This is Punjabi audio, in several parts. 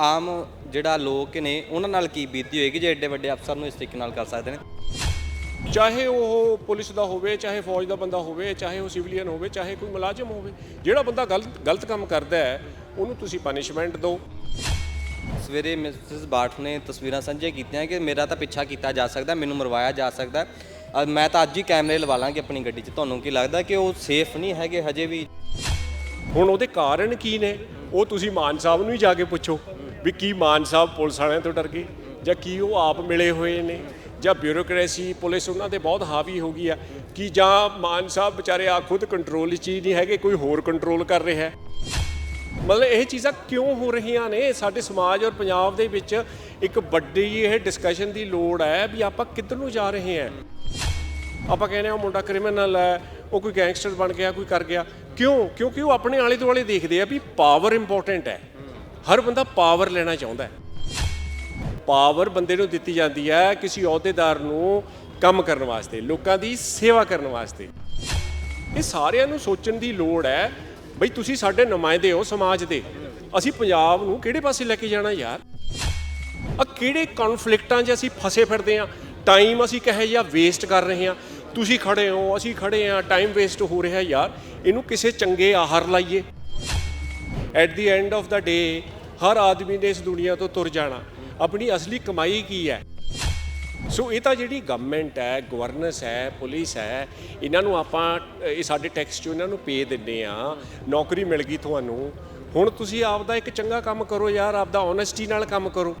ਆਮ ਜਿਹੜਾ ਲੋਕ ਨੇ ਉਹਨਾਂ ਨਾਲ ਕੀ ਬੀਤੀ ਹੋਏਗੀ ਜੇ ਐਡੇ ਵੱਡੇ ਅਫਸਰ ਨੂੰ ਇਸ ਤਰੀਕੇ ਨਾਲ ਕਰ ਸਕਦੇ ਨੇ? ਚਾਹੇ ਉਹ ਪੁਲਿਸ ਦਾ ਹੋਵੇ ਚਾਹੇ ਫੌਜ ਦਾ ਬੰਦਾ ਹੋਵੇ ਚਾਹੇ ਉਹ ਸਿਵਲੀਅਨ ਹੋਵੇ ਚਾਹੇ ਕੋਈ ਮੁਲਾਜ਼ਮ ਹੋਵੇ ਜਿਹੜਾ ਬੰਦਾ ਗਲਤ ਗਲਤ ਕੰਮ ਕਰਦਾ ਹੈ ਉਹਨੂੰ ਤੁਸੀਂ ਪਨਿਸ਼ਮੈਂਟ ਦਿਓ। ਸਵੇਰੇ ਮਿਸਿਸ ਬਾਠ ਨੇ ਤਸਵੀਰਾਂ ਸਾਂਝੀਆਂ ਕੀਤੀਆਂ ਕਿ ਮੇਰਾ ਤਾਂ ਪਿੱਛਾ ਕੀਤਾ ਜਾ ਸਕਦਾ ਮੈਨੂੰ ਮਰਵਾਇਆ ਜਾ ਸਕਦਾ। ਮੈਂ ਤਾਂ ਅੱਜ ਹੀ ਕੈਮਰੇ ਲਵਾ ਲਾਂਗੇ ਆਪਣੀ ਗੱਡੀ 'ਚ। ਤੁਹਾਨੂੰ ਕੀ ਲੱਗਦਾ ਕਿ ਉਹ ਸੇਫ ਨਹੀਂ ਹੈਗੇ ਹਜੇ ਵੀ? ਹੁਣ ਉਹਦੇ ਕਾਰਨ ਕੀ ਨੇ? ਉਹ ਤੁਸੀਂ ਮਾਨ ਸਾਹਿਬ ਨੂੰ ਹੀ ਜਾ ਕੇ ਪੁੱਛੋ। ਵੀ ਕੀ ਮਾਨ ਸਾਹਿਬ ਪੁਲਿਸ ਵਾਲਿਆਂ ਤੋਂ ਡਰ ਗਏ? ਜਾਂ ਕੀ ਉਹ ਆਪ ਮਿਲੇ ਹੋਏ ਨੇ? ਜਾਂ ਬਿਊਰੋਕ੍ਰੇਸੀ ਪੁਲਿਸ ਉਹਨਾਂ ਤੇ ਬਹੁਤ ਹਾਵੀ ਹੋ ਗਈ ਆ ਕਿ ਜਾਂ ਮਾਨ ਸਾਹਿਬ ਵਿਚਾਰੇ ਆ ਖੁਦ ਕੰਟਰੋਲ 'ਚ ਹੀ ਨਹੀਂ ਹੈਗੇ, ਕੋਈ ਹੋਰ ਕੰਟਰੋਲ ਕਰ ਰਿਹਾ ਹੈ। ਮਤਲਬ ਇਹ ਚੀਜ਼ਾਂ ਕਿਉਂ ਹੋ ਰਹੀਆਂ ਨੇ? ਸਾਡੇ ਸਮਾਜ ਔਰ ਪੰਜਾਬ ਦੇ ਵਿੱਚ ਇੱਕ ਵੱਡੀ ਇਹ ਡਿਸਕਸ਼ਨ ਦੀ ਲੋੜ ਹੈ ਵੀ ਆਪਾਂ ਕਿੱਧਰ ਨੂੰ ਜਾ ਰਹੇ ਹਾਂ। ਆਪਾਂ ਕਹਿੰਦੇ ਆ ਉਹ ਮੁੰਡਾ ਕ੍ਰਿਮੀਨਲ ਹੈ, ਉਹ ਕੋਈ ਗੈਂਗਸਟਰ ਬਣ ਗਿਆ, ਕੋਈ ਕਰ ਗਿਆ। ਕਿਉਂ? ਕਿਉਂਕਿ ਉਹ ਆਪਣੇ ਆਲੇ ਦੁਆਲੇ ਦੇਖਦੇ ਆ ਵੀ ਪਾਵਰ ਇੰਪੋਰਟੈਂਟ ਹੈ। ਹਰ ਬੰਦਾ ਪਾਵਰ ਲੈਣਾ ਚਾਹੁੰਦਾ ਹੈ। ਪਾਵਰ ਬੰਦੇ ਨੂੰ ਦਿੱਤੀ ਜਾਂਦੀ ਹੈ ਕਿਸੇ ਅਹੁਦੇਦਾਰ ਨੂੰ ਕੰਮ ਕਰਨ ਵਾਸਤੇ, ਲੋਕਾਂ ਦੀ ਸੇਵਾ ਕਰਨ ਵਾਸਤੇ। ਇਹ ਸਾਰਿਆਂ ਨੂੰ ਸੋਚਣ ਦੀ ਲੋੜ ਹੈ, ਬਈ ਤੁਸੀਂ ਸਾਡੇ ਨੁਮਾਇੰਦੇ ਹੋ ਸਮਾਜ ਦੇ। ਅਸੀਂ ਪੰਜਾਬ ਨੂੰ ਕਿਹੜੇ ਪਾਸੇ ਲੈ ਕੇ ਜਾਣਾ ਯਾਰ? ਆ ਕਿਹੜੇ ਕਨਫਲਿਕਟਾਂ 'ਚ ਅਸੀਂ ਫਸੇ ਫਿਰਦੇ ਆ ਟਾਈਮ ਅਸੀਂ ਕਹੇ ਜਾਂ ਵੇਸਟ ਕਰ ਰਹੇ ਆ ਤੁਸੀਂ ਖੜੇ ਹੋ, ਅਸੀਂ ਖੜੇ ਆ ਟਾਈਮ ਵੇਸਟ ਹੋ ਰਿਹਾ ਯਾਰ। ਇਹਨੂੰ ਕਿਸੇ ਚੰਗੇ ਆਹਾਰ ਲਾਈਏ। At the end of the day ਹਰ ਆਦਮੀ ਨੇ ਇਸ ਦੁਨੀਆ ਤੋਂ ਤੁਰ ਜਾਣਾ। ਆਪਣੀ ਅਸਲੀ ਕਮਾਈ ਕੀ ਹੈ? ਸੋ ਇਹ ਤਾਂ ਜਿਹੜੀ ਗਵਰਨਮੈਂਟ ਹੈ ਗਵਰਨੈਂਸ ਹੈ ਪੁਲਿਸ ਹੈ, ਇਹਨਾਂ ਨੂੰ ਆਪਾਂ, ਇਹ ਸਾਡੇ ਟੈਕਸ ਚੋਂ ਇਹਨਾਂ ਨੂੰ ਪੇ ਦਿੰਦੇ ਆ ਨੌਕਰੀ ਮਿਲ ਗਈ ਤੁਹਾਨੂੰ। ਹੁਣ ਤੁਸੀਂ ਆਪਦਾ ਇੱਕ ਚੰਗਾ ਕੰਮ ਕਰੋ ਯਾਰ, ਆਪਦਾ ਓਨੈਸਟੀ ਨਾਲ ਕੰਮ ਕਰੋ।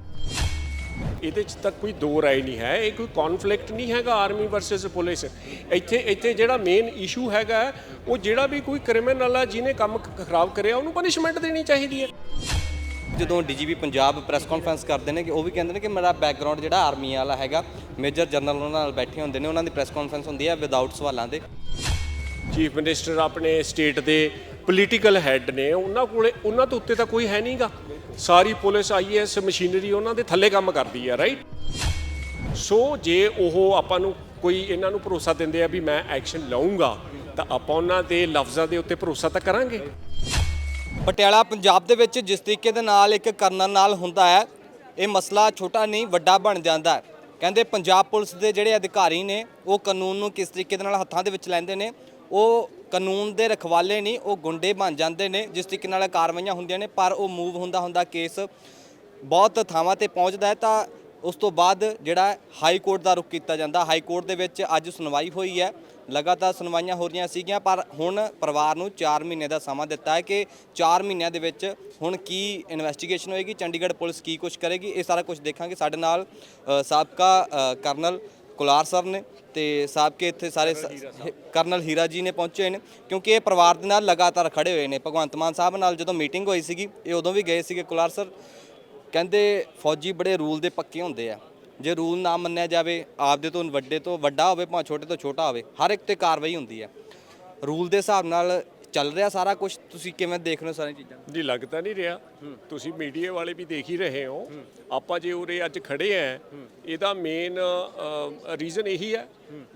ਇਹਦੇ ਚ ਤਾਂ ਕੋਈ ਦੋ ਰਾਏ ਨਹੀਂ ਹੈ। ਇਹ ਕੋਈ ਕਨਫਲਿਕਟ ਨਹੀਂ ਹੈਗਾ ਆਰਮੀ ਵਰਸਸ ਪੁਲਿਸ ਇੱਥੇ ਇੱਥੇ ਜਿਹੜਾ ਮੇਨ ਇਸ਼ੂ ਹੈਗਾ, ਉਹ ਜਿਹੜਾ ਵੀ ਕੋਈ ਕ੍ਰਿਮੀਨਲ ਆ, ਜਿਹਨੇ ਕੰਮ ਖਰਾਬ ਕਰਿਆ, ਉਹਨੂੰ ਪਨਿਸ਼ਮੈਂਟ ਦੇਣੀ ਚਾਹੀਦੀ ਹੈ। ਜਦੋਂ ਡੀਜੀਪੀ ਪੰਜਾਬ ਪ੍ਰੈਸ ਕਾਨਫਰੰਸ ਕਰਦੇ ਨੇ ਕਿ ਉਹ ਵੀ ਕਹਿੰਦੇ ਨੇ ਕਿ ਮੇਰਾ ਬੈਕਗ੍ਰਾਉਂਡ ਜਿਹੜਾ ਆਰਮੀ ਵਾਲਾ ਹੈਗਾ ਮੇਜਰ ਜਨਰਲ ਉਹਨਾਂ ਨਾਲ ਬੈਠੇ ਹੁੰਦੇ ਨੇ, ਉਹਨਾਂ ਦੀ ਪ੍ਰੈਸ ਕਾਨਫਰੰਸ ਹੁੰਦੀ ਹੈ ਵਿਦਆਊਟ ਸਵਾਲਾਂ ਦੇ। ਚੀਫ ਮਿਨਿਸਟਰ ਆਪਣੇ ਸਟੇਟ ਦੇ ਪੋਲੀਟੀਕਲ ਹੈੱਡ ਨੇ, ਉਹਨਾਂ ਕੋਲੇ, ਉਹਨਾਂ ਤੋਂ ਉੱਤੇ ਤਾਂ ਕੋਈ ਹੈ ਨਹੀਂਗਾ। ਸਾਰੀ ਪੁਲਿਸ ਆਈਐਸ ਮਸ਼ੀਨਰੀ ਉਹਨਾਂ ਦੇ ਥੱਲੇ ਕੰਮ ਕਰਦੀ ਹੈ ਰਾਈਟ ਸੋ ਜੇ ਉਹ ਆਪਾਂ ਨੂੰ ਕੋਈ ਇਹਨਾਂ ਨੂੰ ਭਰੋਸਾ ਦਿੰਦੇ ਆ ਵੀ ਮੈਂ ਐਕਸ਼ਨ ਲਵਾਂਗਾ ਤਾਂ ਆਪਾਂ ਉਹਨਾਂ ਦੇ ਲਫ਼ਜ਼ਾਂ ਦੇ ਉੱਤੇ ਭਰੋਸਾ ਤਾਂ ਕਰਾਂਗੇ। ਪਟਿਆਲਾ, ਪੰਜਾਬ ਦੇ ਵਿੱਚ ਜਿਸ ਤਰੀਕੇ ਦੇ ਨਾਲ ਇੱਕ ਕਰਨਲ ਨਾਲ ਹੁੰਦਾ ਹੈ, ਇਹ ਮਸਲਾ ਛੋਟਾ ਨਹੀਂ, ਵੱਡਾ ਬਣ ਜਾਂਦਾ ਹੈ। ਕਹਿੰਦੇ ਪੰਜਾਬ ਪੁਲਿਸ ਦੇ ਜਿਹੜੇ ਅਧਿਕਾਰੀ ਨੇ, ਉਹ ਕਾਨੂੰਨ ਨੂੰ ਕਿਸ ਤਰੀਕੇ ਦੇ ਨਾਲ ਹੱਥਾਂ ਦੇ ਵਿੱਚ ਲੈਂਦੇ ਨੇ, ਉਹ ਕਾਨੂੰਨ ਦੇ ਰਖਵਾਲੇ ਨਹੀਂ, ਉਹ ਗੁੰਡੇ ਬਣ ਜਾਂਦੇ ਨੇ, ਜਿਸ ਤਰੀਕੇ ਨਾਲ ਕਾਰਵਾਈਆਂ ਹੁੰਦੀਆਂ ਨੇ, ਪਰ ਉਹ ਮੂਵ ਹੁੰਦਾ ਹੁੰਦਾ ਕੇਸ ਬਹੁਤ ਥਾਵਾਂ ਤੇ ਪਹੁੰਚਦਾ ਹੈ, ਤਾਂ ਉਸ ਤੋਂ ਬਾਅਦ ਜਿਹੜਾ ਹਾਈ ਕੋਰਟ ਦਾ ਰੁਖ ਕੀਤਾ ਜਾਂਦਾ। ਹਾਈ ਕੋਰਟ ਦੇ ਵਿੱਚ ਅੱਜ ਸੁਣਵਾਈ ਹੋਈ ਹੈ। ਲਗਾਤਾਰ ਸੁਣਵਾਈਆਂ ਹੋ ਰਹੀਆਂ ਸੀਗੀਆਂ ਪਰ ਹੁਣ ਪਰਿਵਾਰ ਨੂੰ 4 ਮਹੀਨੇ ਦਾ ਸਮਾਂ ਦਿੱਤਾ ਹੈ ਕਿ 4 ਮਹੀਨਿਆਂ ਦੇ ਵਿੱਚ ਹੁਣ ਕੀ ਇਨਵੈਸਟੀਗੇਸ਼ਨ ਹੋਏਗੀ ਚੰਡੀਗੜ੍ਹ ਪੁਲਿਸ ਕੀ ਕੁਝ ਕਰੇਗੀ ਇਹ ਸਾਰਾ ਕੁਝ ਦੇਖਾਂਗੇ। ਸਾਡੇ ਨਾਲ ਸਾਬਕਾ ਕਰਨਲ ਕੁਲਾਰ ਸਰ ਨੇ ਤੇ ਸਾਬਕੇ ਇੱਥੇ ਸਾਰੇ ਕਰਨਲ ਹੀਰਾ ਜੀ ਨੇ ਪਹੁੰਚੇ ਨੇ ਕਿਉਂਕਿ ਇਹ ਪਰਿਵਾਰ ਦੇ ਨਾਲ ਲਗਾਤਾਰ ਖੜੇ ਹੋਏ ਨੇ। ਭਗਵੰਤ ਮਾਨ ਸਾਹਿਬ ਨਾਲ ਜਦੋਂ ਮੀਟਿੰਗ ਹੋਈ ਸੀਗੀ ਇਹ ਉਦੋਂ ਵੀ ਗਏ ਸੀਗੇ ਕੁਲਾਰ ਸਰ। ਕਹਿੰਦੇ ਫੌਜੀ ਬੜੇ ਰੂਲ ਦੇ ਪੱਕੇ ਹੁੰਦੇ ਆ। ਜੇ ਰੂਲ ਨਾ ਮੰਨਿਆ ਜਾਵੇ, ਆਪਦੇ ਤੋਂ ਵੱਡੇ ਤੋਂ ਵੱਡਾ ਹੋਵੇ ਭਾਵੇਂ ਛੋਟੇ ਤੋਂ ਛੋਟਾ ਹੋਵੇ, ਹਰ ਇੱਕ ਤੇ ਕਾਰਵਾਈ ਹੁੰਦੀ ਹੈ। ਰੂਲ ਦੇ ਹਿਸਾਬ ਨਾਲ ਚੱਲ ਰਿਹਾ ਸਾਰਾ ਕੁਝ ਤੁਸੀਂ ਕਿਵੇਂ ਦੇਖ ਰਹੇ ਹੋ ਸਾਰੀਆਂ ਚੀਜ਼ਾਂ? ਜੀ ਲੱਗਦਾ ਨਹੀਂ ਰਿਹਾ। ਤੁਸੀਂ ਮੀਡੀਆ ਵਾਲੇ ਵੀ ਦੇਖ ਹੀ ਰਹੇ ਹੋ। ਆਪਾਂ ਜੇ ਉਰੇ ਅੱਜ ਖੜੇ ਆ ਇਹਦਾ ਮੇਨ ਰੀਜ਼ਨ ਇਹੀ ਹੈ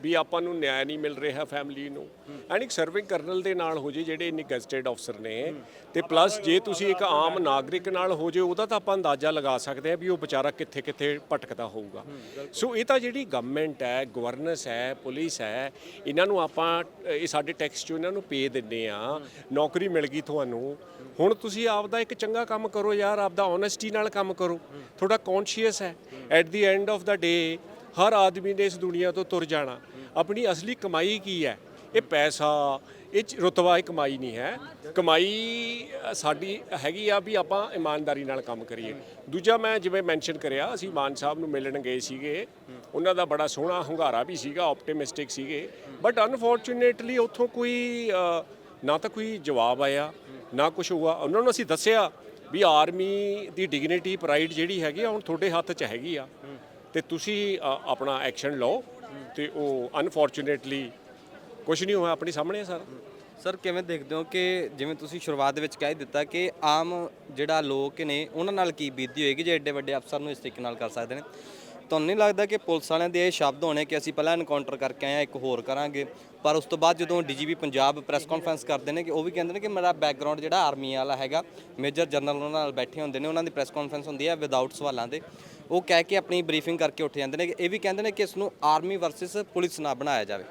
ਵੀ ਆਪਾਂ ਨੂੰ ਨਿਆਂ ਨਹੀਂ ਮਿਲ ਰਿਹਾ ਫੈਮਿਲੀ ਨੂੰ। ਐਂਡ ਇੱਕ ਸਰਵਿੰਗ ਕਰਨਲ ਦੇ ਨਾਲ ਹੋ ਜੇ ਜਿਹੜੇ ਇਨੀ ਗੈਜ਼ਟਡ ਅਫਸਰ ਨੇ, ਤੇ ਪਲੱਸ ਜੇ ਤੁਸੀਂ ਇੱਕ ਆਮ ਨਾਗਰਿਕ ਨਾਲ ਹੋ ਜੇ, ਉਹਦਾ ਤਾਂ ਆਪਾਂ ਅੰਦਾਜ਼ਾ ਲਗਾ ਸਕਦੇ ਆ ਵੀ ਉਹ ਵਿਚਾਰਾ ਕਿੱਥੇ ਕਿੱਥੇ ਭਟਕਦਾ ਹੋਊਗਾ। ਸੋ ਇਹ ਤਾਂ ਜਿਹੜੀ ਗਵਰਨਮੈਂਟ ਹੈ ਗਵਰਨੈਂਸ ਹੈ ਪੁਲਿਸ ਹੈ, ਇਹਨਾਂ ਨੂੰ ਆਪਾਂ, ਇਹ ਸਾਡੇ ਟੈਕਸ ਚੋਂ ਇਹਨਾਂ ਨੂੰ ਪੇ ਦਿੰਦੇ ਆ ਨੌਕਰੀ ਮਿਲ ਗਈ ਤੁਹਾਨੂੰ ਹੁਣ ਤੁਸੀਂ ਆਪਦਾ ਇੱਕ ਚੰਗਾ ਕੰਮ ਕਰੋ ਯਾਰ, ਆਪਦਾ ਓਨੈਸਟੀ ਨਾਲ ਕੰਮ ਕਰੋ। ਥੋੜਾ ਕੌਨਸ਼ੀਅਸ ਹੈ। At the end of the day ਹਰ ਆਦਮੀ ਨੇ ਇਸ ਦੁਨੀਆ ਤੋਂ ਤੁਰ ਜਾਣਾ। ਆਪਣੀ ਅਸਲੀ ਕਮਾਈ ਕੀ ਹੈ? ਇਹ ਪੈਸਾ, ਇਹ 'ਚ ਰੁਤਬਾ, ਇਹ ਕਮਾਈ ਨਹੀਂ ਹੈ। ਕਮਾਈ ਸਾਡੀ ਹੈਗੀ ਆ ਵੀ ਆਪਾਂ ਇਮਾਨਦਾਰੀ ਨਾਲ ਕੰਮ ਕਰੀਏ। ਦੂਜਾ ਮੈਂ ਜਿਵੇਂ ਮੈਂਸ਼ਨ ਕਰਿਆ, ਅਸੀਂ ਮਾਨ ਸਾਹਿਬ ਨੂੰ ਮਿਲਣ ਗਏ ਸੀਗੇ। ਉਹਨਾਂ ਦਾ ਬੜਾ ਸੋਹਣਾ ਹੁੰਗਾਰਾ ਵੀ ਸੀਗਾ ਆਪਟਿਮਿਸਟਿਕ ਸੀਗੇ। ਬਟ ਅਨਫੋਰਚੂਨੇਟਲੀ ਉੱਥੋਂ ਕੋਈ ਨਾ ਤਾਂ ਕੋਈ ਜਵਾਬ ਆਇਆ। ਨਾ ਕੁਝ ਹੋਊਗਾ। ਉਹਨਾਂ ਨੂੰ ਅਸੀਂ ਦੱਸਿਆ ਵੀ ਆਰਮੀ ਦੀ ਡਿਗਨਿਟੀ, ਪ੍ਰਾਈਡ ਜਿਹੜੀ ਹੈਗੀ ਆ, ਹੁਣ ਤੁਹਾਡੇ ਹੱਥ 'ਚ ਹੈਗੀ ਆ। ਤੇ ਤੁਸੀਂ ਆਪਣਾ ਐਕਸ਼ਨ ਲਓ ਤੇ ਉਹ ਅਨਫੋਰਚੂਨੇਟਲੀ ਕੁਝ ਨਹੀਂ ਹੋਇਆ ਆਪਣੀ ਸਾਹਮਣੇ ਸਰ। ਸਰ, ਕਿਵੇਂ ਦੇਖਦੇ ਹੋ ਕਿ ਜਿਵੇਂ ਤੁਸੀਂ ਸ਼ੁਰੂਆਤ ਦੇ ਵਿੱਚ ਕਹਿ ਦਿੱਤਾ ਕਿ ਆਮ ਜਿਹੜਾ ਲੋਕ ਨੇ, ਉਹਨਾਂ ਨਾਲ ਕੀ ਬੀਤੀ ਹੋਏਗੀ ਜੇ ਐਡੇ ਵੱਡੇ ਅਫਸਰ ਨੂੰ ਇਸ ਤਰੀਕੇ ਨਾਲ ਕਰ ਸਕਦੇ ਨੇ? ਤੁਹਾਨੂੰ ਨਹੀਂ ਲੱਗਦਾ ਕਿ ਪੁਲਿਸ ਵਾਲਿਆਂ ਦੇ ਇਹ ਸ਼ਬਦ ਹੋਣੇ ਕਿ ਅਸੀਂ ਪਹਿਲਾਂ ਐਨਕਾਊਂਟਰ ਕਰਕੇ ਆਏ ਹਾਂ, ਇੱਕ ਹੋਰ ਕਰਾਂਗੇ? ਪਰ ਉਸ ਤੋਂ ਬਾਅਦ ਜਦੋਂ ਡੀਜੀਪੀ ਪੰਜਾਬ ਪ੍ਰੈਸ ਕਾਨਫਰੰਸ ਕਰਦੇ ਨੇ ਕਿ ਉਹ ਵੀ ਕਹਿੰਦੇ ਨੇ ਕਿ ਮੇਰਾ ਬੈਕਗ੍ਰਾਉਂਡ ਜਿਹੜਾ ਆਰਮੀ ਵਾਲਾ ਹੈਗਾ ਮੇਜਰ ਜਨਰਲ ਉਹਨਾਂ ਨਾਲ ਬੈਠੇ ਹੁੰਦੇ ਨੇ, ਉਹਨਾਂ ਦੀ ਪ੍ਰੈਸ ਕਾਨਫਰੰਸ ਹੁੰਦੀ ਹੈ ਵਿਦਆਊਟ ਸਵਾਲਾਂ ਦੇ। ਉਹ ਕਹਿ ਕੇ ਆਪਣੀ ਬਰੀਫਿੰਗ ਕਰਕੇ ਉੱਠ ਜਾਂਦੇ ਨੇ, ਇਹ ਵੀ ਕਹਿੰਦੇ ਨੇ ਕਿ ਇਸ ਨੂੰ ਆਰਮੀ ਵਰਸਸ ਪੁਲਿਸ ਨਾ ਬਣਾਇਆ ਜਾਵੇ।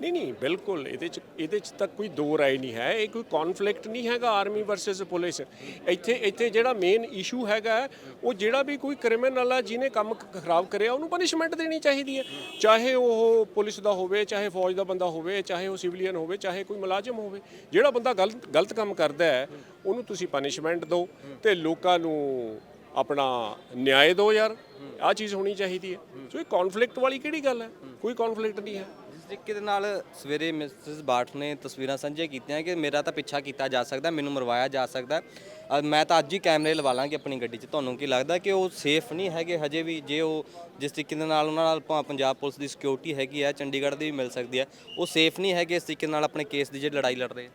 ਨਹੀਂ ਨਹੀਂ, ਬਿਲਕੁਲ। ਇਹਦੇ ਚ ਇਹਦੇ ਚ ਤਾਂ ਕੋਈ ਦੋ ਰਾਏ ਨਹੀਂ ਹੈ। ਇਹ ਕੋਈ ਕਨਫਲਿਕਟ ਨਹੀਂ ਹੈਗਾ ਆਰਮੀ ਵਰਸਸ ਪੁਲਿਸ ਇੱਥੇ ਇੱਥੇ ਜਿਹੜਾ ਮੇਨ ਇਸ਼ੂ ਹੈਗਾ ਉਹ ਜਿਹੜਾ ਵੀ ਕੋਈ ਕ੍ਰਿਮੀਨਲ ਆ, ਜਿਹਨੇ ਕੰਮ ਖਰਾਬ ਕਰਿਆ, ਉਹਨੂੰ ਪਨਿਸ਼ਮੈਂਟ ਦੇਣੀ ਚਾਹੀਦੀ ਹੈ। ਚਾਹੇ ਉਹ ਪੁਲਿਸ ਦਾ ਹੋਵੇ, ਚਾਹੇ ਫੌਜ ਦਾ ਬੰਦਾ ਹੋਵੇ, ਚਾਹੇ ਉਹ ਸਿਵਲੀਅਨ ਹੋਵੇ, ਚਾਹੇ ਕੋਈ ਮੁਲਾਜ਼ਮ ਹੋਵੇ। ਜਿਹੜਾ ਬੰਦਾ ਗਲਤ ਗਲਤ ਕੰਮ ਕਰਦਾ ਹੈ, ਉਹਨੂੰ ਤੁਸੀਂ ਪਨਿਸ਼ਮੈਂਟ ਦਿਓ ਤੇ ਲੋਕਾਂ ਨੂੰ ਆਪਣਾ ਨਿਆਂ ਦਿਓ ਯਾਰ। ਆ ਚੀਜ਼ ਹੋਣੀ ਚਾਹੀਦੀ ਹੈ। ਸੋ ਇਹ ਕਨਫਲਿਕਟ ਵਾਲੀ ਕਿਹੜੀ ਗੱਲ ਹੈ? ਕੋਈ ਕਨਫਲਿਕਟ ਨਹੀਂ ਹੈ। ਜਿਸ ਤਰੀਕੇ ਦੇ ਨਾਲ ਸਵੇਰੇ ਮਿਸਿਸ ਬਾਠ ਨੇ ਤਸਵੀਰਾਂ ਸਾਂਝੀਆਂ ਕੀਤੀਆਂ ਕਿ ਮੇਰਾ ਤਾਂ ਪਿੱਛਾ ਕੀਤਾ ਜਾ ਸਕਦਾ ਮੈਨੂੰ ਮਰਵਾਇਆ ਜਾ ਸਕਦਾ। ਅ, ਮੈਂ ਤਾਂ ਅੱਜ ਹੀ ਕੈਮਰੇ ਲਵਾ ਲਾਂਗੇ ਆਪਣੀ ਗੱਡੀ 'ਚ। ਤੁਹਾਨੂੰ ਕੀ ਲੱਗਦਾ ਕਿ ਉਹ ਸੇਫ ਨਹੀਂ ਹੈਗੇ? ਹਜੇ ਵੀ ਜੇ ਉਹ ਜਿਸ ਤਰੀਕੇ ਦੇ ਨਾਲ ਉਹਨਾਂ ਨਾਲ ਭਾਵੇਂ ਪੰਜਾਬ ਪੁਲਿਸ ਦੀ ਸਿਕਿਉਰਿਟੀ ਹੈਗੀ ਆ ਚੰਡੀਗੜ੍ਹ ਦੀ ਵੀ ਮਿਲ ਸਕਦੀ ਹੈ ਉਹ ਸੇਫ ਨਹੀਂ ਹੈਗੇ ਇਸ ਤਰੀਕੇ ਨਾਲ ਆਪਣੇ ਕੇਸ ਦੀ ਜਿਹੜੀ ਲੜਾਈ ਲੜ ਰਹੇ ਆ?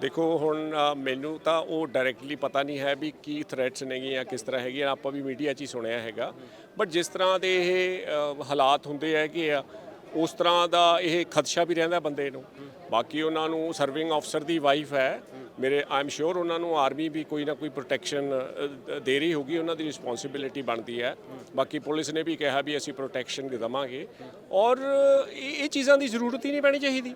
ਦੇਖੋ ਹੁਣ ਅ, ਮੈਨੂੰ ਤਾਂ ਉਹ ਡਾਇਰੈਕਟਲੀ ਪਤਾ ਨਹੀਂ ਹੈ ਵੀ ਕੀ ਥ੍ਰੈਟਸ ਨੇਗੇ ਜਾਂ ਕਿਸ ਤਰ੍ਹਾਂ ਹੈਗੀਆਂ। ਆਪਾਂ ਵੀ ਮੀਡੀਆ 'ਚ ਹੀ ਸੁਣਿਆ ਹੈਗਾ। ਬਟ ਜਿਸ ਤਰ੍ਹਾਂ ਦੇ ਇਹ ਅ, ਹਾਲਾਤ ਹੁੰਦੇ ਹੈਗੇ ਆ ਉਸ ਤਰ੍ਹਾਂ ਦਾ ਇਹ ਖਦਸ਼ਾ ਵੀ ਰਹਿੰਦਾ ਬੰਦੇ ਨੂੰ। ਬਾਕੀ ਉਹਨਾਂ ਨੂੰ ਸਰਵਿੰਗ ਅਫਸਰ ਦੀ ਵਾਈਫ ਹੈ। ਮੇਰੇ ਆਈ ਐਮ ਸ਼ੋਰ ਉਹਨਾਂ ਨੂੰ ਆਰਮੀ ਵੀ ਕੋਈ ਨਾ ਕੋਈ ਪ੍ਰੋਟੈਕਸ਼ਨ ਦੇ ਰਹੀ ਹੋਗੀ ਉਹਨਾਂ ਦੀ ਰਿਸਪੌਂਸਿਬਿਲਿਟੀ ਬਣਦੀ ਹੈ। ਬਾਕੀ ਪੁਲਿਸ ਨੇ ਵੀ ਕਿਹਾ ਵੀ ਅਸੀਂ ਪ੍ਰੋਟੈਕਸ਼ਨ ਦੇਵਾਂਗੇ। ਔਰ ਇਹ ਇਹ ਚੀਜ਼ਾਂ ਦੀ ਜ਼ਰੂਰਤ ਹੀ ਨਹੀਂ ਪੈਣੀ ਚਾਹੀਦੀ।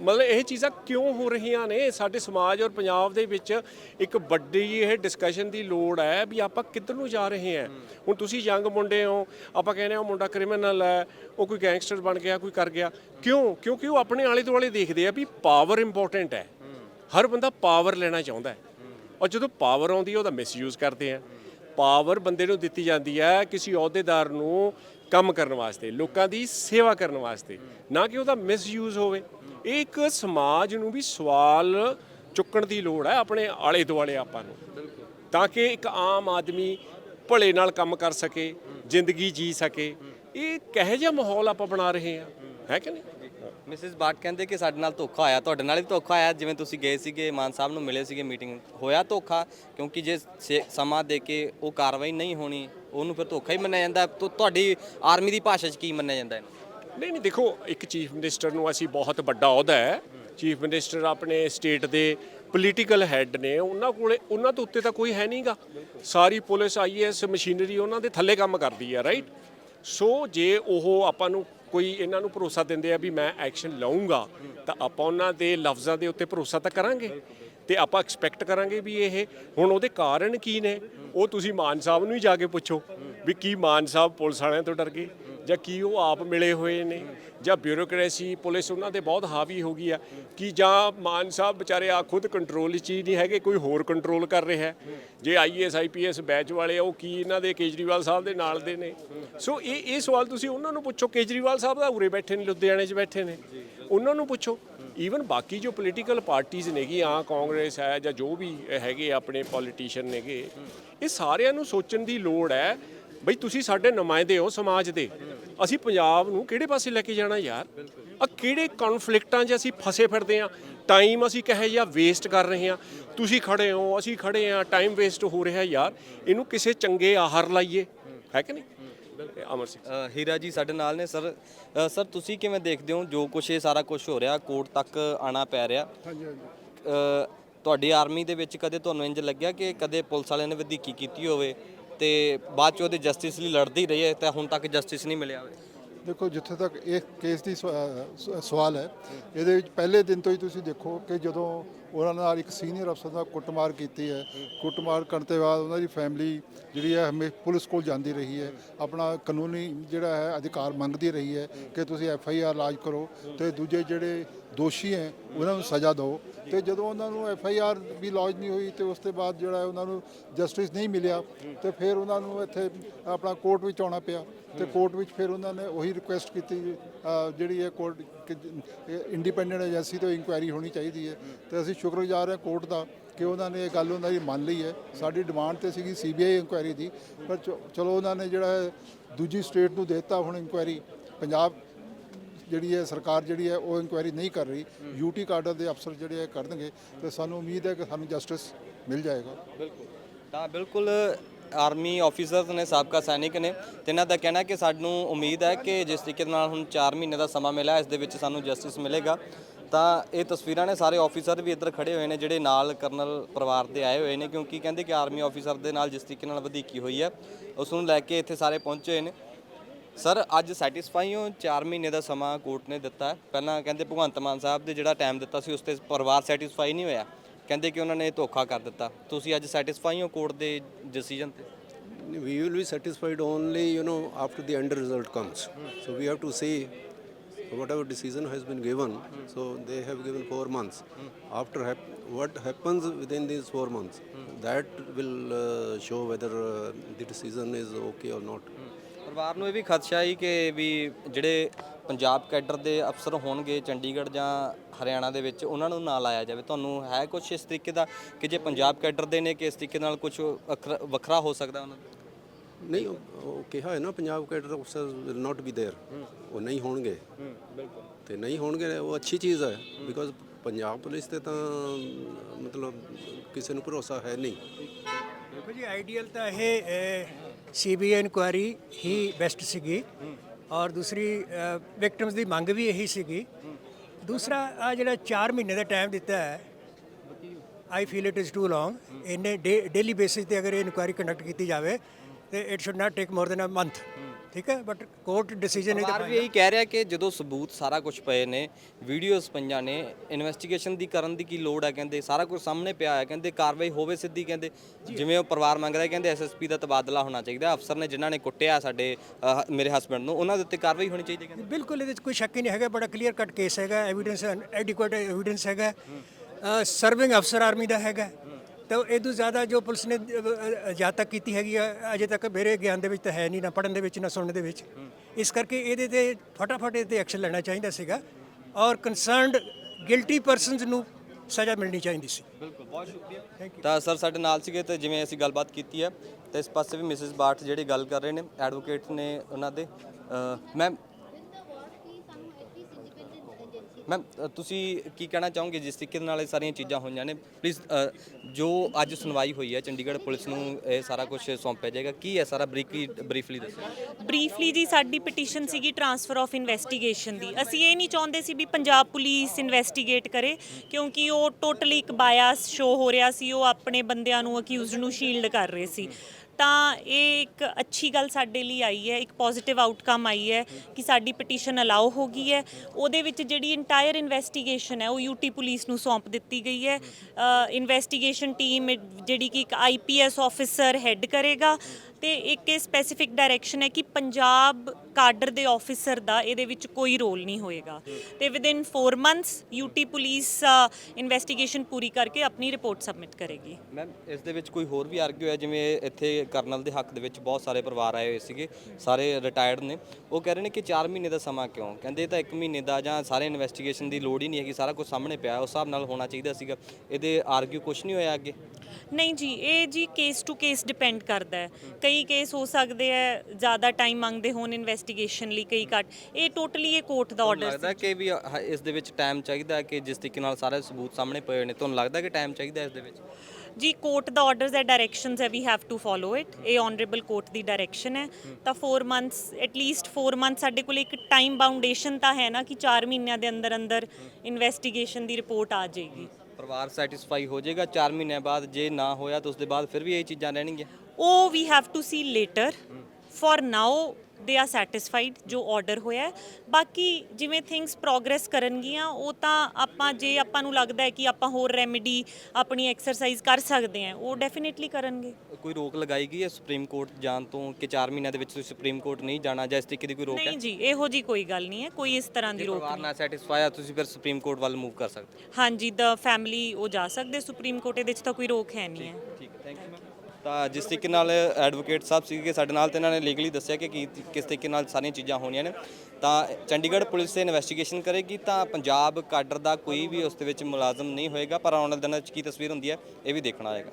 ਮਤਲਬ ਇਹ ਚੀਜ਼ਾਂ ਕਿਉਂ ਹੋ ਰਹੀਆਂ ਨੇ? ਸਾਡੇ ਸਮਾਜ ਔਰ ਪੰਜਾਬ ਦੇ ਵਿੱਚ ਇੱਕ ਵੱਡੀ ਇਹ ਡਿਸਕਸ਼ਨ ਦੀ ਲੋੜ ਹੈ ਵੀ ਆਪਾਂ ਕਿੱਧਰ ਨੂੰ ਜਾ ਰਹੇ ਹਾਂ। ਹੁਣ ਤੁਸੀਂ ਯੰਗ ਮੁੰਡੇ ਹੋ, ਆਪਾਂ ਕਹਿੰਦੇ ਹਾਂ ਉਹ ਮੁੰਡਾ ਕ੍ਰਿਮੀਨਲ ਹੈ, ਉਹ ਕੋਈ ਗੈਂਗਸਟਰ ਬਣ ਗਿਆ, ਕੋਈ ਕਰ ਗਿਆ। ਕਿਉਂ? ਕਿਉਂਕਿ ਉਹ ਆਪਣੇ ਆਲੇ ਦੁਆਲੇ ਦੇਖਦੇ ਆ ਵੀ ਪਾਵਰ ਇੰਪੋਰਟੈਂਟ ਹੈ। ਹਰ ਬੰਦਾ ਪਾਵਰ ਲੈਣਾ ਚਾਹੁੰਦਾ ਹੈ। ਔਰ ਜਦੋਂ ਪਾਵਰ ਆਉਂਦੀ ਹੈ, ਉਹਦਾ ਮਿਸਯੂਜ਼ ਕਰਦੇ ਆ। ਪਾਵਰ ਬੰਦੇ ਨੂੰ ਦਿੱਤੀ ਜਾਂਦੀ ਹੈ ਕਿਸੇ ਅਹੁਦੇਦਾਰ ਨੂੰ ਕੰਮ ਕਰਨ ਵਾਸਤੇ, ਲੋਕਾਂ ਦੀ ਸੇਵਾ ਕਰਨ ਵਾਸਤੇ। ਨਾ ਕਿ ਉਹਦਾ ਮਿਸਯੂਜ਼ ਹੋਵੇ। ਇਹ ਇੱਕ ਸਮਾਜ ਨੂੰ ਵੀ ਸਵਾਲ ਚੁੱਕਣ ਦੀ ਲੋੜ ਹੈ ਆਪਣੇ ਆਲੇ ਦੁਆਲੇ ਆਪਾਂ ਨੂੰ। ਤਾਂ ਕਿ ਇੱਕ ਆਮ ਆਦਮੀ ਭਲੇ ਨਾਲ ਕੰਮ ਕਰ ਸਕੇ, ਜ਼ਿੰਦਗੀ ਜੀ ਸਕੇ। ਇਹ ਕਿਹੋ ਜਿਹਾ ਮਾਹੌਲ ਆਪਾਂ ਬਣਾ ਰਹੇ ਹਾਂ? ਹੈ ਕਿ ਨਹੀਂ? ਮਿਸਿਸ ਬਾਟ ਕਹਿੰਦੇ ਕਿ ਸਾਡੇ ਨਾਲ ਧੋਖਾ ਹੋਇਆ ਤੁਹਾਡੇ ਨਾਲ ਵੀ ਧੋਖਾ ਆਇਆ। ਜਿਵੇਂ ਤੁਸੀਂ ਗਏ ਸੀਗੇ, ਮਾਨ ਸਾਹਿਬ ਨੂੰ ਮਿਲੇ ਸੀਗੇ ਮੀਟਿੰਗ ਹੋਇਆ ਧੋਖਾ। ਕਿਉਂਕਿ ਜੇ ਸੇ- ਸਮਾਂ ਦੇ ਕੇ ਉਹ ਕਾਰਵਾਈ ਨਹੀਂ ਹੋਣੀ, ਉਹਨੂੰ ਫਿਰ ਧੋਖਾ ਹੀ ਮੰਨਿਆ ਜਾਂਦਾ। ਤੁਹਾਡੀ ਆਰਮੀ ਦੀ ਭਾਸ਼ਾ 'ਚ ਕੀ ਮੰਨਿਆ ਜਾਂਦਾ ਇਹਨੂੰ? ਨਹੀਂ ਨਹੀਂ, ਦੇਖੋ, ਇੱਕ ਚੀਫ ਮਿਨਿਸਟਰ ਨੂੰ ਅਸੀਂ ਬਹੁਤ ਵੱਡਾ ਅਹੁਦਾ ਹੈ। ਚੀਫ ਮਿਨਿਸਟਰ ਆਪਣੇ ਸਟੇਟ ਦੇ ਪੋਲੀਟੀਕਲ ਹੈੱਡ ਨੇ, ਉਹਨਾਂ ਕੋਲੇ, ਉਹਨਾਂ ਤੋਂ ਉੱਤੇ ਤਾਂ ਕੋਈ ਹੈ ਨਹੀਂਗਾ। ਸਾਰੀ ਪੁਲਿਸ ਆਈਐਸ ਮਸ਼ੀਨਰੀ ਉਹਨਾਂ ਦੇ ਥੱਲੇ ਕੰਮ ਕਰਦੀ ਹੈ ਰਾਈਟ ਸੋ ਜੇ ਉਹ ਆਪਾਂ ਨੂੰ ਕੋਈ ਇਹਨਾਂ ਨੂੰ ਭਰੋਸਾ ਦਿੰਦੇ ਆ ਵੀ ਮੈਂ ਐਕਸ਼ਨ ਲਵਾਂਗਾ ਤਾਂ ਆਪਾਂ ਉਹਨਾਂ ਦੇ ਲਫ਼ਜ਼ਾਂ ਦੇ ਉੱਤੇ ਭਰੋਸਾ ਤਾਂ ਕਰਾਂਗੇ। ਤੇ ਆਪਾਂ ਐਕਸਪੈਕਟ ਕਰਾਂਗੇ ਵੀ ਇਹ ਹੁਣ ਉਹਦੇ ਕਾਰਨ ਕੀ ਨੇ? ਉਹ ਤੁਸੀਂ ਮਾਨ ਸਾਹਿਬ ਨੂੰ ਹੀ ਜਾ ਕੇ ਪੁੱਛੋ ਵੀ ਕੀ ਮਾਨ ਸਾਹਿਬ ਪੁਲਿਸ ਵਾਲਿਆਂ ਤੋਂ ਡਰ ਗਏ? ਜਾਂ ਕੀ ਉਹ ਆਪ ਮਿਲੇ ਹੋਏ ਨੇ, ਜਾਂ ਬਿਊਰੋਕ੍ਰੇਸੀ ਪੁਲਿਸ ਉਹਨਾਂ ਦੇ ਬਹੁਤ ਹਾਵੀ ਹੋ ਗਈ ਆ, ਕਿ ਜਾਂ ਮਾਨ ਸਾਹਿਬ ਵਿਚਾਰੇ ਆ ਖੁਦ ਕੰਟਰੋਲ ਵਿੱਚ ਹੀ ਨਹੀਂ ਹੈਗੇ, ਕੋਈ ਹੋਰ ਕੰਟਰੋਲ ਕਰ ਰਿਹਾ ਹੈ। ਜੇ ਆਈਏਐਸ ਆਈਪੀਐਸ ਬੈਚ ਵਾਲੇ ਆ, ਉਹ ਕੀ ਇਹਨਾਂ ਦੇ ਕੇਜਰੀਵਾਲ ਸਾਹਿਬ ਦੇ ਨਾਲ ਦੇ ਨੇ। ਸੋ ਇਹ ਇਹ ਸਵਾਲ ਤੁਸੀਂ ਉਹਨਾਂ ਨੂੰ ਪੁੱਛੋ, ਕੇਜਰੀਵਾਲ ਸਾਹਿਬ ਦਾ ਉਰੇ ਬੈਠੇ ਨੇ, ਲੁਧਿਆਣੇ 'ਚ ਬੈਠੇ ਨੇ। ਉਹਨਾਂ ਨੂੰ ਪੁੱਛੋ ਈਵਨ ਬਾਕੀ ਜੋ ਪੋਲੀਟੀਕਲ ਪਾਰਟੀਆਂ ਨੇਗੀਆਂ ਕਾਂਗਰਸ ਹੈ ਜਾਂ ਜੋ ਵੀ ਹੈਗੇ ਆਪਣੇ ਪੋਲੀਟੀਸ਼ੀਅਨ ਨੇਗੇ, ਇਹ ਸਾਰਿਆਂ ਨੂੰ ਸੋਚਣ ਦੀ ਲੋੜ ਹੈ ਬਈ ਤੁਸੀਂ ਸਾਡੇ ਨੁਮਾਇੰਦੇ ਹੋ ਸਮਾਜ ਦੇ। ਅਸੀਂ ਪੰਜਾਬ ਨੂੰ ਕਿਹੜੇ ਪਾਸੇ ਲੈ ਕੇ ਜਾਣਾ ਯਾਰ? ਆ ਕਿਹੜੇ ਕਨਫਲਿਕਟਾਂ 'ਚ ਅਸੀਂ ਫਸੇ ਫਿਰਦੇ ਆ ਟਾਈਮ ਅਸੀਂ ਕਹੇ ਜਾਂ ਵੇਸਟ ਕਰ ਰਹੇ ਆ ਤੁਸੀਂ ਖੜੇ ਹੋ ਅਸੀਂ ਖੜੇ ਆ ਟਾਈਮ ਵੇਸਟ ਹੋ ਰਿਹਾ ਯਾਰ। ਇਹਨੂੰ ਕਿਸੇ ਚੰਗੇ ਆਹਾਰ ਲਾਈਏ। ਹੈ ਕਿ ਨਹੀਂ? ਅਮਰ ਸਿੰਘ। ਹੀਰਾ ਜੀ ਸਾਡੇ ਨਾਲ ਨੇ। ਸਰ ਸਰ ਤੁਸੀਂ ਕਿਵੇਂ ਦੇਖਦੇ ਹੋ? ਜੋ ਕੁਛ ਇਹ ਸਾਰਾ ਕੁਝ ਹੋ ਰਿਹਾ ਕੋਰਟ ਤੱਕ ਆਣਾ ਪੈ ਰਿਹਾ। ਹਾਂਜੀ ਤੁਹਾਡੀ ਆਰਮੀ ਦੇ ਵਿੱਚ ਕਦੇ ਤੁਹਾਨੂੰ ਇੰਜ ਲੱਗਿਆ ਕਿ ਕਦੇ ਪੁਲਿਸ ਵਾਲਿਆਂ ਨੇ ਵਧੀਕੀ ਕੀਤੀ ਹੋਵੇ? ਤੇ ਬਾਅਦ ਚ ਉਹਦੇ ਜਸਟਿਸ ਲਈ ਲੜਦੀ ਰਹੀ ਹੈ ਤੇ ਹੁਣ ਤੱਕ ਜਸਟਿਸ ਨਹੀਂ ਮਿਲਿਆ ਹੋਵੇ ਦੇਖੋ, ਜਿੱਥੇ ਤੱਕ ਇਹ ਕੇਸ ਦੀ ਸਵਾ- ਸ- ਸਵਾਲ ਹੈ, ਇਹਦੇ ਵਿੱਚ ਪਹਿਲੇ ਦਿਨ ਤੋਂ ਹੀ ਤੁਸੀਂ ਦੇਖੋ ਕਿ ਜਦੋਂ ਉਹਨਾਂ ਨਾਲ ਇੱਕ ਸੀਨੀਅਰ ਅਫਸਰ ਦਾ ਕੁੱਟਮਾਰ ਕੀਤੀ ਹੈ। ਕੁੱਟਮਾਰ ਕਰਨ ਤੋਂ ਬਾਅਦ ਉਹਨਾਂ ਦੀ ਫੈਮਿਲੀ ਜਿਹੜੀ ਹੈ ਹਮੇ ਪੁਲਿਸ ਕੋਲ ਜਾਂਦੀ ਰਹੀ ਹੈ। ਆਪਣਾ ਕਾਨੂੰਨੀ ਜਿਹੜਾ ਹੈ ਅਧਿਕਾਰ ਮੰਗਦੀ ਰਹੀ ਹੈ ਕਿ ਤੁਸੀਂ ਐਫ ਆਈ ਆਰ ਲਾਜ ਕਰੋ ਤੇ ਦੂਜੇ ਜਿਹੜੇ ਦੋਸ਼ੀ ਹੈ ਉਹਨਾਂ ਨੂੰ ਸਜ਼ਾ ਦਿਓ। ਤੇ ਜਦੋਂ ਉਹਨਾਂ ਨੂੰ ਐਫ ਆਈ ਆਰ ਵੀ ਲੌਜ ਨਹੀਂ ਹੋਈ ਤੇ ਉਸ ਤੋਂ ਬਾਅਦ ਜਿਹੜਾ ਹੈ ਉਹਨਾਂ ਨੂੰ ਜਸਟਿਸ ਨਹੀਂ ਮਿਲਿਆ ਤੇ ਫਿਰ ਉਹਨਾਂ ਨੂੰ ਇੱਥੇ ਆਪਣਾ ਕੋਰਟ ਵਿੱਚ ਆਉਣਾ ਪਿਆ ਤੇ ਕੋਰਟ ਵਿੱਚ ਫਿਰ ਉਹਨਾਂ ਨੇ ਉਹੀ ਰਿਕੁਐਸਟ ਕੀਤੀ ਜਿਹੜੀ ਹੈ ਕੋਰਟ ਕਿ ਇੰਡੀਪੈਂਡੈਂਟ ਏਜੰਸੀ ਤੋਂ ਇਨਕੁਆਇਰੀ ਹੋਣੀ ਚਾਹੀਦੀ ਹੈ। ਤੇ ਅਸੀਂ ਸ਼ੁਕਰਗੁਜ਼ਾਰ ਹਾਂ ਕੋਰਟ ਦਾ ਕਿ ਉਹਨਾਂ ਨੇ ਇਹ ਗੱਲ ਉਹਨਾਂ ਦੀ ਮੰਨ ਲਈ ਹੈ। ਸਾਡੀ ਡਿਮਾਂਡ ਤੇ ਸੀਗੀ ਸੀਬੀਆਈ ਇਨਕੁਆਇਰੀ ਦੀ। ਪਰ ਚਲੋ ਉਹਨਾਂ ਨੇ ਜਿਹੜਾ ਹੈ ਦੂਜੀ ਸਟੇਟ ਨੂੰ ਦਿੱਤਾ ਹੁਣ ਇਨਕੁਆਇਰੀ ਪੰਜਾਬ ਜਿਹੜੀ ਹੈ ਸਰਕਾਰ ਜਿਹੜੀ ਹੈ ਉਹ ਇਨਕੁਆਇਰੀ ਨਹੀਂ ਕਰ ਰਹੀ। ਯੂਟੀ ਕਾਰਡਰ ਦੇ ਅਫਸਰ ਜਿਹੜੇ ਹੈ ਕਰਨਗੇ। ਤੇ ਸਾਨੂੰ ਉਮੀਦ ਹੈ ਕਿ ਸਾਨੂੰ ਜਸਟਿਸ ਮਿਲ ਜਾਏਗਾ। ਬਿਲਕੁਲ। ਤਾਂ ਬਿਲਕੁਲ ਆਰਮੀ ਆਫੀਸਰਸ ਨੇ, ਸਾਬਕਾ ਸੈਨਿਕ ਨੇ ਤੇ ਇਹਨਾਂ ਦਾ ਕਹਿਣਾ ਕਿ ਸਾਨੂੰ ਉਮੀਦ ਹੈ ਕਿ ਜਿਸ ਤਰੀਕੇ ਦੇ ਨਾਲ ਹੁਣ 4 ਮਹੀਨੇ ਦਾ ਸਮਾਂ ਮਿਲਿਆ, ਇਸ ਦੇ ਵਿੱਚ ਸਾਨੂੰ ਜਸਟਿਸ ਮਿਲੇਗਾ। ਤਾਂ ਇਹ ਤਸਵੀਰਾਂ ਨੇ ਸਾਰੇ ਆਫੀਸਰ ਵੀ ਇੱਧਰ ਖੜੇ ਹੋਏ ਨੇ, ਜਿਹੜੇ ਨਾਲ ਕਰਨਲ ਪਰਿਵਾਰ ਦੇ ਆਏ ਹੋਏ ਨੇ, ਕਿਉਂਕਿ ਕਹਿੰਦੇ ਕਿ ਆਰਮੀ ਆਫੀਸਰ ਦੇ ਨਾਲ ਜਿਸ ਤਰੀਕੇ ਨਾਲ ਵਧੀਕੀ ਹੋਈ ਹੈ, ਉਸ ਨੂੰ ਲੈ ਕੇ ਇੱਥੇ ਸਾਰੇ ਪਹੁੰਚੇ ਹੋਏ ਨੇ। ਸਰ, ਅੱਜ ਸੈਟੀਸਫਾਈ ਹੋ? 4 ਮਹੀਨੇ ਦਾ ਸਮਾਂ ਕੋਰਟ ਨੇ ਦਿੱਤਾ। ਪਹਿਲਾਂ ਕਹਿੰਦੇ ਭਗਵੰਤ ਮਾਨ ਸਾਹਿਬ ਦੇ ਜਿਹੜਾ ਟਾਈਮ ਦਿੱਤਾ ਸੀ, ਉਸ ਤੇ ਪਰਿਵਾਰ ਸੈਟੀਸਫਾਈ ਨਹੀਂ ਹੋਇਆ। ਕਹਿੰਦੇ ਕਿ ਉਹਨਾਂ ਨੇ ਧੋਖਾ ਕਰ ਦਿੱਤਾ ਤੁਸੀਂ ਅੱਜ ਸੈਟੀਸਫਾਈ ਹੋ ਕੋਰਟ ਦੇ ਡਿਸੀਜਨ ਤੇ We will be satisfied only, you know, after the end result comes. So we have to see whatever decision has been given. So they have given four months. After hap- what happens within these four months, that will uh, show whether uh, the decision is okay or not. ਪਰਿਵਾਰ ਨੂੰ ਇਹ ਵੀ ਖਦਸ਼ਾ ਹੀ ਕਿ ਵੀ ਜਿਹੜੇ ਪੰਜਾਬ ਕੈਡਰ ਦੇ ਅਫਸਰ ਹੋਣਗੇ ਚੰਡੀਗੜ੍ਹ ਜਾਂ ਹਰਿਆਣਾ ਦੇ ਵਿੱਚ ਉਹਨਾਂ ਨੂੰ ਨਾ ਲਾਇਆ ਜਾਵੇ ਤੁਹਾਨੂੰ ਹੈ ਕੁਝ ਇਸ ਤਰੀਕੇ ਦਾ ਕਿ ਜੇ ਪੰਜਾਬ ਕੈਡਰ ਦੇ ਨੇ ਕਿ ਇਸ ਤਰੀਕੇ ਨਾਲ ਕੁਝ ਵੱਖਰਾ ਹੋ ਸਕਦਾ ਉਹਨਾਂ ਦਾ ਨਹੀਂ ਉਹ- ਉਹ ਕਿਹਾ ਹੈ ਨਾ ਪੰਜਾਬ ਕੈਡਰ ਅਫਸਰ ਵਿਲ ਨਾਟ ਬੀ देयर ਉਹ ਨਹੀਂ ਹੋਣਗੇ ਬਿਲਕੁਲ ਤੇ ਨਹੀਂ ਹੋਣਗੇ ਉਹ ਅੱਛੀ ਚੀਜ਼ ਹੈ ਬਿਕਾਜ਼ ਪੰਜਾਬ ਪੁਲਿਸ ਤੇ ਤਾਂ ਮਤਲਬ ਕਿਸੇ ਨੂੰ ਭਰੋਸਾ ਹੈ ਨਹੀਂ ਦੇਖੋ ਜੀ ਆਈਡੀਅਲ ਤਾਂ ਇਹ ਸੀਬੀਆਈ ਇਨਕੁਆਇਰੀ ਹੀ ਬੈਸਟ ਸੀਗੀ ਔਰ ਦੂਸਰੀ ਵਿਕਟਮਸ ਦੀ ਮੰਗ ਵੀ ਇਹੀ ਸੀਗੀ। ਦੂਸਰਾ ਆ ਜਿਹੜਾ 4 ਮਹੀਨੇ ਦਾ ਟਾਈਮ ਦਿੱਤਾ ਹੈ I feel it is too long ਇਹਨੇ ਡੇਲੀ ਬੇਸਿਸ ਤੇ ਅਗਰ ਇਹ ਇਨਕੁਆਇਰੀ ਕੰਡਕਟ ਕੀਤੀ ਜਾਵੇ ਤੇ it should not take more than a month ਠੀਕ ਹੈ ਬਟ ਕੋਰਟ ਡਿਸੀਜਨ ਪਰਿਵਾਰ ਵੀ ਇਹੀ ਕਹਿ ਰਿਹਾ ਕਿ ਜਦੋਂ ਸਬੂਤ ਸਾਰਾ ਕੁਝ ਪਏ ਨੇ ਵੀਡੀਓਜ਼ ਪਈਆਂ ਨੇ ਇਨਵੈਸਟੀਗੇਸ਼ਨ ਦੀ ਕਰਨ ਦੀ ਕੀ ਲੋੜ ਹੈ ਕਹਿੰਦੇ ਸਾਰਾ ਕੁਝ ਸਾਹਮਣੇ ਪਿਆ ਹੈ ਕਹਿੰਦੇ ਕਾਰਵਾਈ ਹੋਵੇ ਸਿੱਧੀ ਕਹਿੰਦੇ ਜਿਵੇਂ ਉਹ ਪਰਿਵਾਰ ਮੰਗ ਰਿਹਾ ਕਹਿੰਦੇ ਐਸਐਸਪੀ ਦਾ ਤਬਾਦਲਾ ਹੋਣਾ ਚਾਹੀਦਾ ਅਫਸਰ ਨੇ ਜਿਨ੍ਹਾਂ ਨੇ ਕੁੱਟਿਆ ਸਾਡੇ ਅਹ, ਮੇਰੇ ਹਸਬੰਡ ਨੂੰ ਉਹਨਾਂ ਦੇ ਉੱਤੇ ਕਾਰਵਾਈ ਹੋਣੀ ਚਾਹੀਦੀ ਕਹਿੰਦੇ। ਬਿਲਕੁਲ ਇਹਦੇ 'ਚ ਕੋਈ ਸ਼ੱਕ ਹੀ ਨਹੀਂ ਹੈਗਾ ਬੜਾ ਕਲੀਅਰ ਕੱਟ ਕੇਸ ਹੈਗਾ ਐਵੀਡੈਂਸ ਐਡਿਕੁਏਟ ਐਵੀਡੈਂਸ ਹੈਗਾ। ਸਰਵਿੰਗ ਅਫਸਰ ਆਰਮੀ ਦਾ ਹੈਗਾ। ਤਾਂ ਇਹ ਤੋਂ ਜ਼ਿਆਦਾ ਜੋ ਪੁਲਿਸ ਨੇ ਤੱਕ ਕੀਤੀ ਹੈਗੀ ਆ ਅਜੇ ਤੱਕ ਮੇਰੇ ਗਿਆਨ ਦੇ ਵਿੱਚ ਤਾਂ ਹੈ ਨਹੀਂ ਨਾ ਪੜਨ ਦੇ ਵਿੱਚ ਨਾ ਸੁਣਨ ਦੇ ਵਿੱਚ। ਇਸ ਕਰਕੇ ਇਹਦੇ ਤੇ ਫਟਾਫਟ ਇਹਦੇ ਐਕਸ਼ਨ ਲੈਣਾ ਚਾਹੀਦਾ ਸੀਗਾ ਔਰ ਕਨਸਰਨਡ ਗਿਲਟੀ ਪਰਸਨਸ ਨੂੰ ਸਜ਼ਾ ਮਿਲਣੀ ਚਾਹੀਦੀ ਸੀ। ਬਿਲਕੁਲ ਬਹੁਤ ਸ਼ੁਕਰੀਆ। ਤਾਂ ਸਰ ਸਾਡੇ ਨਾਲ ਸੀਗੇ ਤੇ ਜਿਵੇਂ ਅਸੀਂ ਗੱਲਬਾਤ ਕੀਤੀ ਹੈ ਤੇ ਇਸ ਪਾਸੇ ਵੀ ਮਿਸਿਸ ਬਾਟ ਜਿਹੜੀ ਗੱਲ ਕਰ ਰਹੇ ਨੇ ਐਡਵੋਕੇਟ ਨੇ ਉਹਨਾਂ ਦੇ। ਮੈਮ ਮੈਮ ਤੁਸੀਂ ਕੀ ਕਹਿਣਾ ਚਾਹੋਗੇ ਜਿਸ ਤਰੀਕੇ ਦੇ ਨਾਲ ਇਹ ਸਾਰੀਆਂ ਚੀਜ਼ਾਂ ਹੋਈਆਂ ਨੇ? ਪਲੀਜ਼ ਜੋ ਅੱਜ ਸੁਣਵਾਈ ਹੋਈ ਹੈ, ਚੰਡੀਗੜ੍ਹ ਪੁਲਿਸ ਨੂੰ ਇਹ ਸਾਰਾ ਕੁਝ ਸੌਂਪਿਆ ਜਾਏਗਾ। ਕੀ ਹੈ ਸਾਰਾ ਬਰੀਕੀ, ਬਰੀਫਲੀ ਦੱਸੋ? ਬਰੀਫਲੀ ਜੀ, ਸਾਡੀ ਪਟੀਸ਼ਨ ਸੀਗੀ ਟਰਾਂਸਫਰ ਆਫ ਇਨਵੈਸਟੀਗੇਸ਼ਨ ਦੀ। ਅਸੀਂ ਇਹ ਨਹੀਂ ਚਾਹੁੰਦੇ ਸੀ ਵੀ ਪੰਜਾਬ ਪੁਲਿਸ ਇਨਵੈਸਟੀਗੇਟ ਕਰੇ, ਕਿਉਂਕਿ ਉਹ ਟੋਟਲੀ ਇੱਕ ਬਾਇਸ ਸ਼ੋ ਹੋ ਰਿਹਾ ਸੀ। ਉਹ ਆਪਣੇ ਬੰਦਿਆਂ ਨੂੰ ਅਕਿਊਜ਼ਡ ਨੂੰ ਸ਼ੀਲਡ ਕਰ ਰਹੇ ਸੀ। ਤਾਂ ਇਹ ਇੱਕ ਅੱਛੀ ਗੱਲ ਸਾਡੇ ਲਈ ਆਈ ਹੈ, ਇੱਕ ਪੋਜ਼ਿਟਿਵ ਆਊਟਕਮ ਆਈ ਹੈ ਕਿ ਸਾਡੀ ਪਟੀਸ਼ਨ ਅਲਾਉ ਹੋ ਗਈ ਹੈ। ਉਹਦੇ ਵਿੱਚ ਜਿਹੜੀ ਇੰਟਾਇਰ ਇਨਵੈਸਟੀਗੇਸ਼ਨ ਹੈ, ਉਹ ਯੂਟੀ ਪੁਲਿਸ ਨੂੰ ਸੌਂਪ ਦਿੱਤੀ ਗਈ ਹੈ। ਇਨਵੈਸਟੀਗੇਸ਼ਨ ਟੀਮ ਜਿਹੜੀ ਕਿ ਇੱਕ ਆਈਪੀਐਸ ਆਫੀਸਰ ਹੈੱਡ ਕਰੇਗਾ। ਤੇ ਇੱਕ ਇਹ ਸਪੈਸੀਫਿਕ ਡਾਇਰੈਕਸ਼ਨ ਹੈ ਕਿ ਪੰਜਾਬ ਕਾਡਰ ਦੇ ਆਫੀਸਰ ਦਾ ਇਹਦੇ ਵਿੱਚ ਕੋਈ ਰੋਲ ਨਹੀਂ ਹੋਏਗਾ। ਤੇ within 4 months UT police investigation ਪੂਰੀ ਕਰਕੇ ਆਪਣੀ ਰਿਪੋਰਟ ਸਬਮਿਟ ਕਰੇਗੀ। ਮੈਮ ਇਸ ਦੇ ਵਿੱਚ ਕੋਈ ਹੋਰ ਵੀ ਆਰਗੂ ਹੈ ਜਿਵੇਂ ਇੱਥੇ ਕਰਨਲ ਦੇ ਹੱਕ ਦੇ ਵਿੱਚ ਬਹੁਤ ਸਾਰੇ ਪਰਿਵਾਰ ਆਏ ਹੋਏ ਸੀਗੇ, ਸਾਰੇ ਰਿਟਾਇਰਡ ਨੇ। ਉਹ ਕਹਿ ਰਹੇ ਨੇ ਕਿ 4 ਮਹੀਨੇ ਦਾ ਸਮਾਂ ਕਿਉਂ? ਕਹਿੰਦੇ ਇਹ ਤਾਂ 1 ਮਹੀਨੇ ਦਾ ਜਾਂ ਸਾਰੇ ਇਨਵੈਸਟੀਗੇਸ਼ਨ ਦੀ ਲੋੜ ਹੀ ਨਹੀਂ ਹੈਗੀ, ਸਾਰਾ ਕੁਝ ਸਾਹਮਣੇ ਪਿਆ। ਉਸ ਹਿਸਾਬ ਨਾਲ ਹੋਣਾ ਚਾਹੀਦਾ ਸੀਗਾ। ਇਹਦੇ ਆਰਗੂ ਕੁਝ ਨਹੀਂ ਹੋਇਆ ਅੱਗੇ? ਨਹੀਂ ਜੀ ਇਹ ਜੀ ਕੇਸ ਟੂ ਕੇਸ ਡਿਪੈਂਡ ਕਰਦਾ ਹੈ। ਕਈ ਕੇਸ ਹੋ ਸਕਦੇ ਹੈ ਜ਼ਿਆਦਾ ਟਾਈਮ ਮੰਗਦੇ ਹੋਣ ਇਨਵੈਸਟੀਗੇਸ਼ਨ ਲਈ ਕਈ ਘੱਟ। ਇਹ ਟੋਟਲੀ ਇਹ ਕੋਰਟ ਦਾ ਆਰਡਰ ਲੱਗਦਾ ਕਿ ਵੀ ਇਸ ਦੇ ਵਿੱਚ ਟਾਈਮ ਚਾਹੀਦਾ ਕਿ ਜਿਸ ਤਰੀਕੇ ਨਾਲ ਸਾਰੇ ਸਬੂਤ ਸਾਹਮਣੇ ਪਏ ਹੋਏ ਨੇ? ਤੁਹਾਨੂੰ ਲੱਗਦਾ ਕਿ ਟਾਈਮ ਚਾਹੀਦਾ ਇਸ ਦੇ ਵਿੱਚ? ਜੀ ਕੋਰਟ ਦਾ ਆਰਡਰਸ ਐ ਡਾਇਰੈਕਸ਼ਨਸ ਹੈ we have to follow it ਇਹ ਆਨਰੇਬਲ ਕੋਰਟ ਦੀ ਡਾਇਰੈਕਸ਼ਨ ਹੈ। ਤਾਂ 4 ਮੰਥਸ ਐਟ ਲੀਸਟ 4 ਮੰਥ ਸਾਡੇ ਕੋਲ ਇੱਕ ਟਾਈਮ ਬਾਉਂਡੇਸ਼ਨ ਤਾਂ ਹੈ ਨਾ ਕਿ 4 ਮਹੀਨਿਆਂ ਦੇ ਅੰਦਰ ਅੰਦਰ ਇਨਵੈਸਟੀਗੇਸ਼ਨ ਦੀ ਰਿਪੋਰਟ ਆ ਜਾਏਗੀ। ਪਰਿਵਾਰ ਸੈਟੀਸਫਾਈ ਹੋ ਜਾਏਗਾ 4 ਮਹੀਨਿਆਂ ਬਾਅਦ ਜੇ ਨਾ ਹੋਇਆ ਤਾਂ ਉਸ ਦੇ ਬਾਅਦ ਫਿਰ ਵੀ ਇਹ ਚੀਜ਼ਾਂ ਰਹਿਣਗੀਆਂ। ਉਹ we have to see later for now they are satisfied ਜੋ ਆਰਡਰ ਹੋਇਆ। ਬਾਕੀ ਜਿਵੇਂ ਥਿੰਗਸ ਪ੍ਰੋਗਰੈਸ ਕਰਨਗੀਆਂ ਉਹ ਤਾਂ ਆਪਾਂ ਜੇ ਆਪਾਂ ਨੂੰ ਲੱਗਦਾ ਹੈ ਕਿ ਆਪਾਂ ਹੋਰ ਰੈਮੇਡੀ ਆਪਣੀ ਐਕਸਰਸਾਈਜ਼ ਕਰ ਸਕਦੇ ਹਾਂ ਉਹ ਡੈਫੀਨਿਟਲੀ ਕਰਨਗੇ। ਕੋਈ ਰੋਕ ਲਗਾਈ ਗਈ ਹੈ ਸੁਪਰੀਮ ਕੋਰਟ ਜਾਣ ਤੋਂ ਕਿ 4 ਮਹੀਨਿਆਂ ਦੇ ਵਿੱਚ ਤੁਸੀਂ ਸੁਪਰੀਮ ਕੋਰਟ ਨਹੀਂ ਜਾਣਾ ਜਾਂ ਇਸ ਤਰੀਕੇ ਦੀ ਕੋਈ ਰੋਕ ਹੈ? ਨਹੀਂ ਜੀ ਇਹੋ ਜੀ ਕੋਈ ਗੱਲ ਨਹੀਂ ਹੈ ਕੋਈ ਇਸ ਤਰ੍ਹਾਂ ਦੀ ਰੋਕ ਪਰਿਵਾਰ ਨਾਲ ਸੈਟੀਸਫਾਈ ਆ ਤੁਸੀਂ ਫਿਰ ਸੁਪਰੀਮ ਕੋਰਟ ਵੱਲ ਮੂਵ ਕਰ ਸਕਦੇ ਹੋ। ਹਾਂਜੀ ਦਾ ਫੈਮਿਲੀ ਉਹ ਜਾ ਸਕਦੇ ਸੁਪਰੀਮ ਕੋਰਟ ਇਹਦੇ ਵਿੱਚ ਤਾਂ ਕੋਈ ਰੋਕ ਹੈ ਨਹੀਂ ਹੈ। ਠੀਕ ਹੈ ਥੈਂਕ ਯੂ ਮੈਮ ਤਾਂ ਜਿਸ ਤਰੀਕੇ ਨਾਲ ਐਡਵੋਕੇਟ ਸਾਹਿਬ ਸੀਗੇ ਸਾਡੇ ਨਾਲ ਤੇ ਇਹਨਾਂ ਨੇ ਲੀਗਲੀ ਦੱਸਿਆ ਕਿ ਕੀ ਕਿਸ ਤਰੀਕੇ ਨਾਲ ਸਾਰੀਆਂ ਚੀਜ਼ਾਂ ਹੋਣੀਆਂ ਨੇ, ਤਾਂ ਚੰਡੀਗੜ੍ਹ ਪੁਲਿਸ ਤੇ ਇਨਵੈਸਟੀਗੇਸ਼ਨ ਕਰੇਗੀ ਤਾਂ ਪੰਜਾਬ ਕਾਡਰ ਦਾ ਕੋਈ ਵੀ ਉਸ ਦੇ ਵਿੱਚ ਮੁਲਾਜ਼ਮ ਨਹੀਂ ਹੋਏਗਾ, ਪਰ ਆਉਣ ਵਾਲੇ ਦਿਨਾਂ ਵਿੱਚ ਕੀ ਤਸਵੀਰ ਹੁੰਦੀ ਹੈ, ਇਹ ਵੀ ਦੇਖਣਾ ਆਏਗਾ।